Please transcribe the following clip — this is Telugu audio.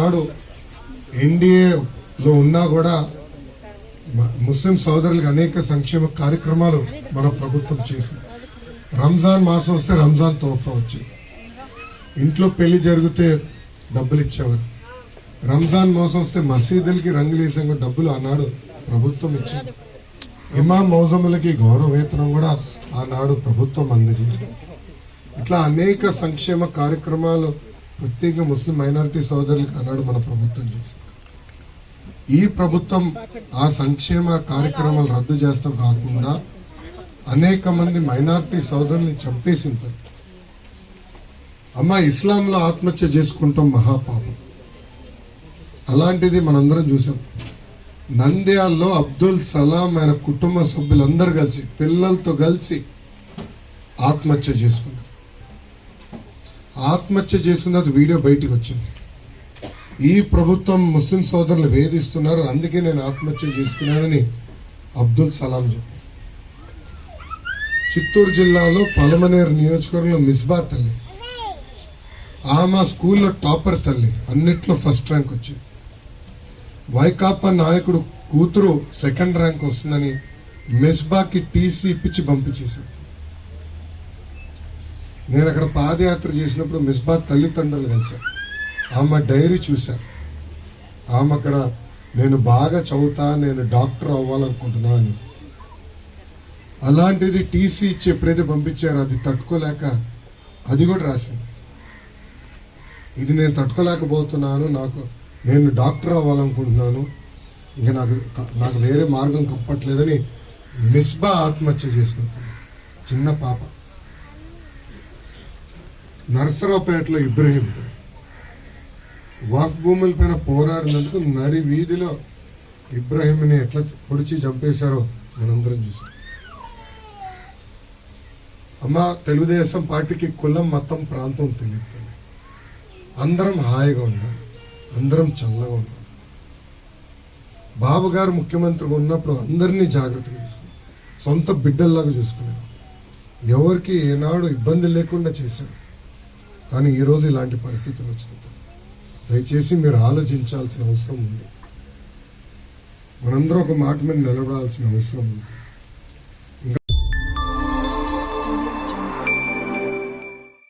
ఈనాడు ఎన్డీఏలో ఉన్నా కూడా ముస్లిం సోదరులకు అనేక సంక్షేమ కార్యక్రమాలు మన ప్రభుత్వం చేసింది. రంజాన్ మాసం వస్తే రంజాన్ తోఫా వచ్చింది. ఇంట్లో పెళ్ళి జరిగితే డబ్బులు ఇచ్చేవారు. రంజాన్ మోసం వస్తే మసీదులకి రంగులేసాం డబ్బులు ఆనాడు ప్రభుత్వం ఇచ్చింది. ఇమాం మౌజములకి గౌరవ వేతనం కూడా ఆనాడు ప్రభుత్వం అందజేసింది. ఇట్లా అనేక సంక్షేమ కార్యక్రమాలు ప్రత్యేక ముస్లిం మైనారిటీ సోదరులకు ఆనాడు మన ప్రభుత్వం చేసింది. ఈ ప్రభుత్వం ఆ సంక్షేమ కార్యక్రమాలు రద్దు చేస్తాం కాకుండా అనేక మంది మైనారిటీ సోదరుల్ని చంపేసింది అమ్మ ఇస్లాంలో ఆత్మహత్య చేసుకుంటాం మహాపాపం. అలాంటిది మనందరం చూసాం. నంద్యాల్లో అబ్దుల్ సలాం ఆయన కుటుంబ సభ్యులందరూ కలిసి పిల్లలతో కలిసి ఆత్మహత్య చేసుకున్నారు. ఆత్మహత్య చేసుకున్న తర్వాత వీడియో బయటికి వచ్చింది. ఈ ప్రభుత్వం ముస్లిం సోదరులు వేధిస్తున్నారు అందుకే నేను ఆత్మహత్య చేసుకున్నానని అబ్దుల్ సలాం చెప్పారు. చిత్తూరు జిల్లాలో పలమనేరు నియోజకవర్గంలో మిస్బా తల్లి. ఆమె స్కూల్లో టాపర్ తల్లి. అన్నిట్లో ఫస్ట్ ర్యాంక్ వచ్చింది. వైకాపా నాయకుడు కూతురు సెకండ్ ర్యాంక్ వస్తుందని మెస్బాకి టీసీ ఇప్పించి పంపించేశారు నేను అక్కడ పాదయాత్ర చేసినప్పుడు మిస్బా తల్లిదండ్రులు కలిశారు. ఆమె డైరీ చూశారు. ఆమె అక్కడ నేను బాగా చదువుతా నేను డాక్టర్ అవ్వాలనుకుంటున్నా అని. అలాంటిది టీసీ ఇచ్చి ఎప్పుడైతే పంపించారో అది తట్టుకోలేక అది కూడా రాసింది. ఇది నేను తట్టుకోలేకపోతున్నాను నాకు నేను డాక్టర్ అవ్వాలనుకుంటున్నాను ఇంకా నాకు నాకు వేరే మార్గం కప్పట్లేదని మిస్బా ఆత్మహత్య చేసుకుంటాను చిన్న పాప. నర్సరావుపేటలో ఇబ్రహీం. వాఫ్ భూముల పైన పోరాడినందుకు నడి వీధిలో ఇబ్రాహీంని ఎట్లా పొడిచి చంపేశారో మనందరం చూసాం. అమ్మ తెలుగుదేశం పార్టీకి కులం మతం ప్రాంతం తెలియదు అందరం హాయిగా ఉండాలి. అందరం చల్లగా ఉండాలి. బాబు గారు ముఖ్యమంత్రిగా ఉన్నప్పుడు అందరినీ జాగ్రత్తగా చూసుకున్నారు. సొంత బిడ్డల్లాగా చూసుకున్నారు. ఎవరికి ఏనాడు ఇబ్బంది లేకుండా చేశారు. కానీ ఈరోజు ఇలాంటి పరిస్థితులు వచ్చినాయి దయచేసి మీరు ఆలోచించాల్సిన అవసరం ఉంది. మనందరం ఒక మాట మీద నిలబడాల్సిన అవసరం ఉంది.